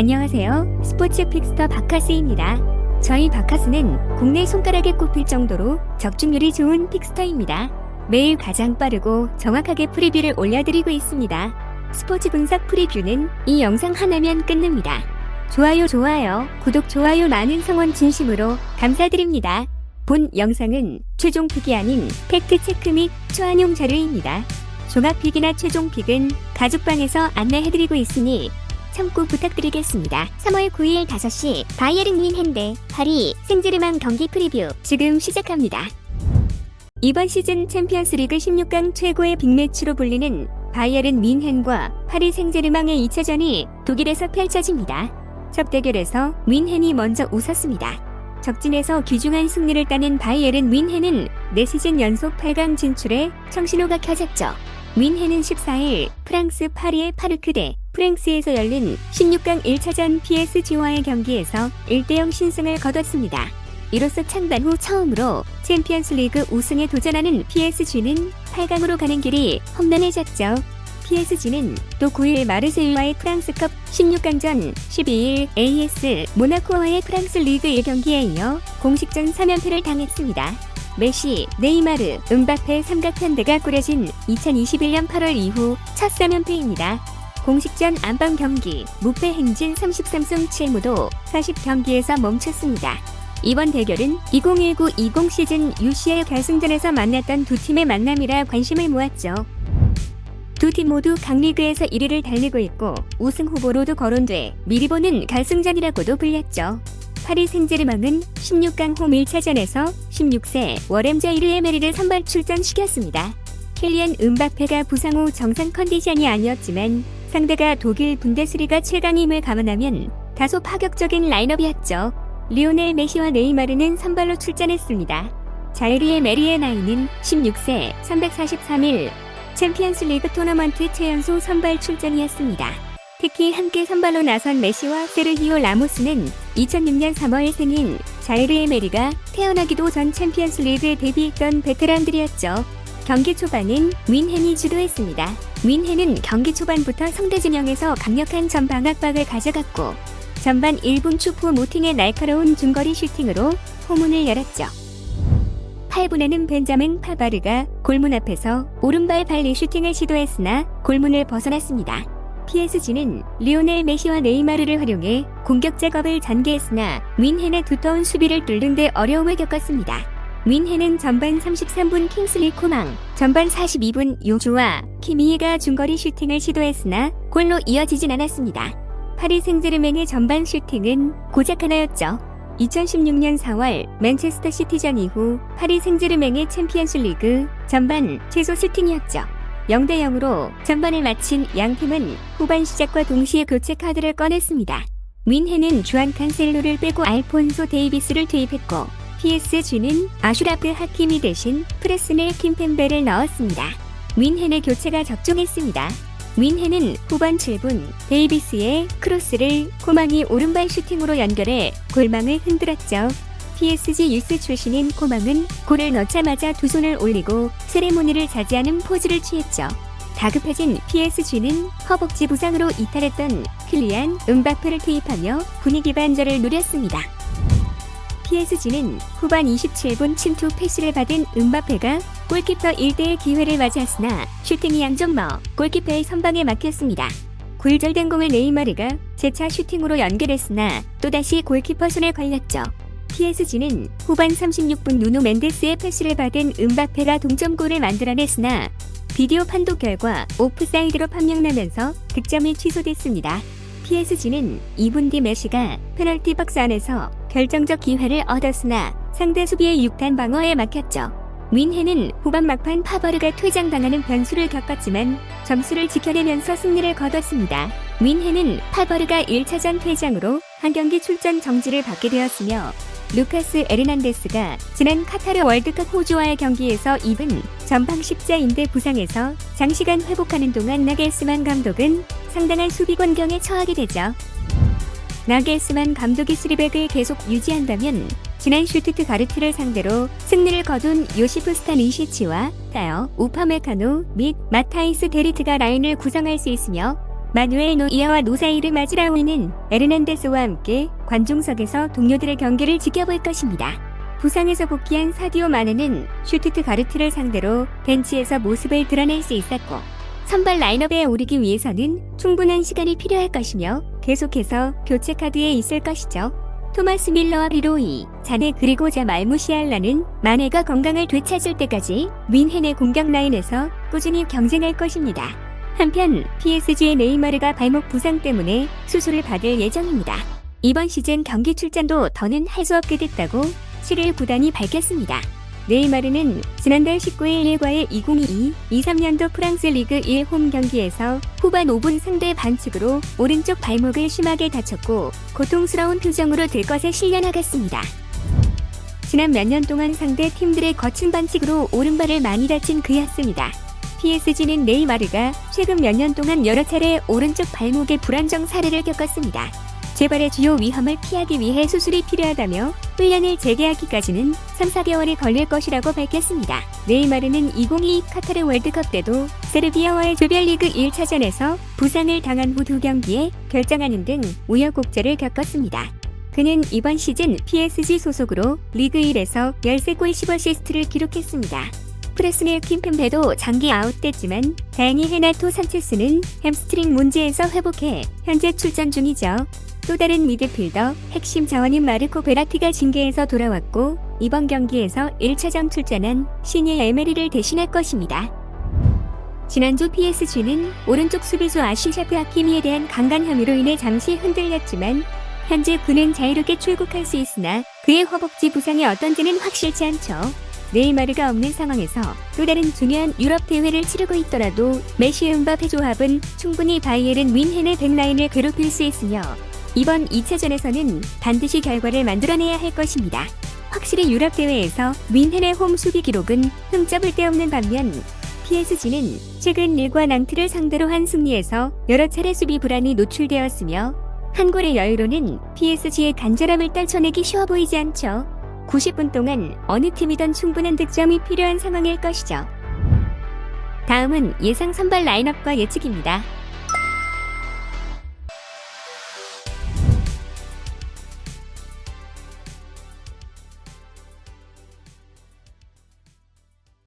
안녕하세요. 스포츠 픽스터 바카스입니다. 저희 바카스는 국내 손가락에 꼽힐 정도로 적중률이 좋은 픽스터입니다. 매일 가장 빠르고 정확하게 프리뷰를 올려드리고 있습니다. 스포츠 분석 프리뷰는 이 영상 하나면 끝납니다. 좋아요, 좋아요, 구독, 좋아요 많은 성원 진심으로 감사드립니다. 본 영상은 최종 픽이 아닌 팩트 체크 및 초안용 자료입니다. 종합 픽이나 최종 픽은 가족방에서 안내해드리고 있으니 참고 부탁드리겠습니다. 3월 9일 5시 바이에른 윈헨대 파리 생제르맹 경기 프리뷰 지금 시작합니다. 이번 시즌 챔피언스리그 16강 최고의 빅매치로 불리는 바이에른 윈헨과 파리 생제르맹의 2차전이 독일에서 펼쳐집니다. 첫 대결에서 윈헨이 먼저 웃었습니다. 적진에서 귀중한 승리를 따낸 바이에른 윈헨은 4시즌 연속 8강 진출에 청신호가 켜졌죠. 윈헨은 14일 프랑스 파리의 파르크 대 프랑스에서 열린 16강 1차전 PSG와의 경기에서 1대0 신승을 거뒀습니다. 이로써 창단 후 처음으로 챔피언스 리그 우승에 도전하는 PSG는 8강으로 가는 길이 험난해졌죠. PSG는 또 9일 마르세유와의 프랑스컵 16강전, 12일 AS 모나코와의 프랑스 리그 1경기에 이어 공식전 3연패를 당했습니다. 메시, 네이마르, 은바페 삼각편대가 꾸려진 2021년 8월 이후 첫 3연패입니다. 공식전 안방 경기 무패 행진 33승 7무도 40경기에서 멈췄습니다. 이번 대결은 2019-20 시즌 UCL 결승전에서 만났던 두 팀의 만남이라 관심을 모았죠. 두 팀 모두 강리그에서 1위를 달리고 있고 우승 후보로도 거론돼 미리 보는 결승전이라고도 불렸죠. 파리 생제르맹은 16강 홈 1차전에서 16세 워렘자 이르 에메리를 선발 출전시켰습니다. 킬리안 은바페가 부상 후 정상 컨디션이 아니었지만 상대가 독일 분데스리가 최강임을 감안하면 다소 파격적인 라인업이었죠. 리오넬 메시와 네이마르는 선발로 출전했습니다. 자이리의 메리의 나이는 16세 343일 챔피언스 리그 토너먼트 최연소 선발 출전이었습니다. 특히 함께 선발로 나선 메시와 세르히오 라모스는 2006년 3월 생인 자이르의 메리가 태어나기도 전 챔피언스 리그에 데뷔했던 베테랑들이었죠. 경기 초반은 윈헨이 주도했습니다. 윈헨은 경기 초반부터 상대 진영에서 강력한 전방 압박을 가져갔고 전반 1분 축후 모팅의 날카로운 중거리 슈팅으로 포문을 열었죠. 8분에는 벤자민 파바르가 골문 앞에서 오른발 발리 슈팅을 시도했으나 골문을 벗어났습니다. PSG는 리오넬 메시와 네이마르를 활용해 공격 작업을 전개했으나 윈헨의 두터운 수비를 뚫는 데 어려움을 겪었습니다. 윈헨은 전반 33분 킹슬리 코망, 전반 42분 요주와 키미히가 중거리 슈팅을 시도했으나 골로 이어지진 않았습니다. 파리 생제르맹의 전반 슈팅은 고작 하나였죠. 2016년 4월 맨체스터 시티전 이후 파리 생제르맹의 챔피언스 리그 전반 최소 슈팅이었죠. 0대 0으로 전반을 마친 양 팀은 후반 시작과 동시에 교체 카드를 꺼냈습니다. 윈헨은 주안 칸셀로를 빼고 알폰소 데이비스를 투입했고 PSG는 아슈라프 하키미 대신 프레스넬 킴펜베를 넣었습니다. 윈헨의 교체가 적중했습니다. 윈헨은 후반 7분 데이비스의 크로스를 코망이 오른발 슈팅으로 연결해 골망을 흔들었죠. PSG 유스 출신인 코망은 골을 넣자마자 두 손을 올리고 세레모니를 자제하는 포즈를 취했죠. 다급해진 PSG는 허벅지 부상으로 이탈했던 클리안 은바페를 투입하며 분위기 반전을 노렸습니다. PSG는 후반 27분 침투 패스를 받은 은바페가 골키퍼 1대1 기회를 맞았으나 슈팅이 양정머 골키퍼의 선방에 막혔습니다. 굴절된 공을 네이마르가 재차 슈팅으로 연결했으나 또다시 골키퍼 손에 걸렸죠. PSG는 후반 36분 누누 멘데스의 패스를 받은 은바페가 동점골을 만들어냈으나 비디오 판독 결과 오프사이드로 판명나면서 득점이 취소됐습니다. PSG는 2분 뒤 메시가 페널티 박스 안에서 결정적 기회를 얻었으나 상대 수비의 6탄 방어에 막혔죠. 윈헨은 후반 막판 파버르가 퇴장당하는 변수를 겪었지만 점수를 지켜내면서 승리를 거뒀습니다. 윈헨은 파버르가 1차전 퇴장으로 한 경기 출전 정지를 받게 되었으며 루카스 에르난데스가 지난 카타르 월드컵 호주와의 경기에서 입은 전방 십자인대 부상에서 장시간 회복하는 동안 나겔스만 감독은 상당한 수비 권경에 처하게 되죠. 나겔스만 감독이 스리백을 계속 유지한다면 지난 슈투트 가르트를 상대로 승리를 거둔 요시프 스타니시치와 타어, 우파메카노 및 마타이스 데리트가 라인을 구성할 수 있으며 마누엘 노이아와 노사이르 마즈라오이는 에르난데스와 함께 관중석에서 동료들의 경기를 지켜볼 것입니다. 부상에서 복귀한 사디오 마네는 슈트트 가르트를 상대로 벤치에서 모습을 드러낼 수 있었고 선발 라인업에 오르기 위해서는 충분한 시간이 필요할 것이며 계속해서 교체 카드에 있을 것이죠. 토마스 밀러와 비로이, 자네 그리고 자말 무시알라는 마네가 건강을 되찾을 때까지 윈헨의 공격 라인에서 꾸준히 경쟁할 것입니다. 한편 PSG의 네이마르가 발목 부상 때문에 수술을 받을 예정입니다. 이번 시즌 경기 출전도 더는 할 수 없게 됐다고 7일 구단이 밝혔습니다. 네이마르는 지난달 19일 1과의 2022-23년도 프랑스 리그 1 홈 경기에서 후반 5분 상대 반칙으로 오른쪽 발목을 심하게 다쳤고 고통스러운 표정으로 들것에 실려나갔습니다. 지난 몇 년 동안 상대 팀들의 거친 반칙으로 오른발을 많이 다친 그였습니다. PSG는 네이마르가 최근 몇 년 동안 여러 차례 오른쪽 발목의 불안정 사례를 겪었습니다. 재발의 주요 위험을 피하기 위해 수술이 필요하다며 훈련을 재개하기까지는 3, 4개월이 걸릴 것이라고 밝혔습니다. 네이마르는 2022 카타르 월드컵 때도 세르비아와의 조별리그 1차전에서 부상을 당한 후 두 경기에 결정하는 등 우여곡절을 겪었습니다. 그는 이번 시즌 PSG 소속으로 리그 1에서 13골 10어시스트를 기록했습니다. 프레스넬 킴펜베도 장기 아웃됐지만 다행히 헤나토 산체스는 햄스트링 문제에서 회복해 현재 출전 중이죠. 또 다른 미드필더 핵심 자원인 마르코 베라티가 징계에서 돌아왔고 이번 경기에서 1차전 출전한 신예 에메리를 대신할 것입니다. 지난주 PSG는 오른쪽 수비수 아시샤프 하키미에 대한 강간 혐의로 인해 잠시 흔들렸지만 현재 그는 자유롭게 출국할 수 있으나 그의 허벅지 부상이 어떤지는 확실치 않죠. 네이마르가 없는 상황에서 또 다른 중요한 유럽 대회를 치르고 있더라도 메시 음바페 조합은 충분히 바이에른 윈헨의 백라인을 괴롭힐 수 있으며 이번 2차전에서는 반드시 결과를 만들어내야 할 것입니다. 확실히 유럽 대회에서 윈헨의 홈 수비 기록은 흠잡을 데 없는 반면 PSG는 최근 일과 낭트를 상대로 한 승리에서 여러 차례 수비 불안이 노출되었으며 한 골의 여유로는 PSG의 간절함을 떨쳐내기 쉬워 보이지 않죠. 90분 동안 어느 팀이든 충분한 득점이 필요한 상황일 것이죠. 다음은 예상 선발 라인업과 예측입니다.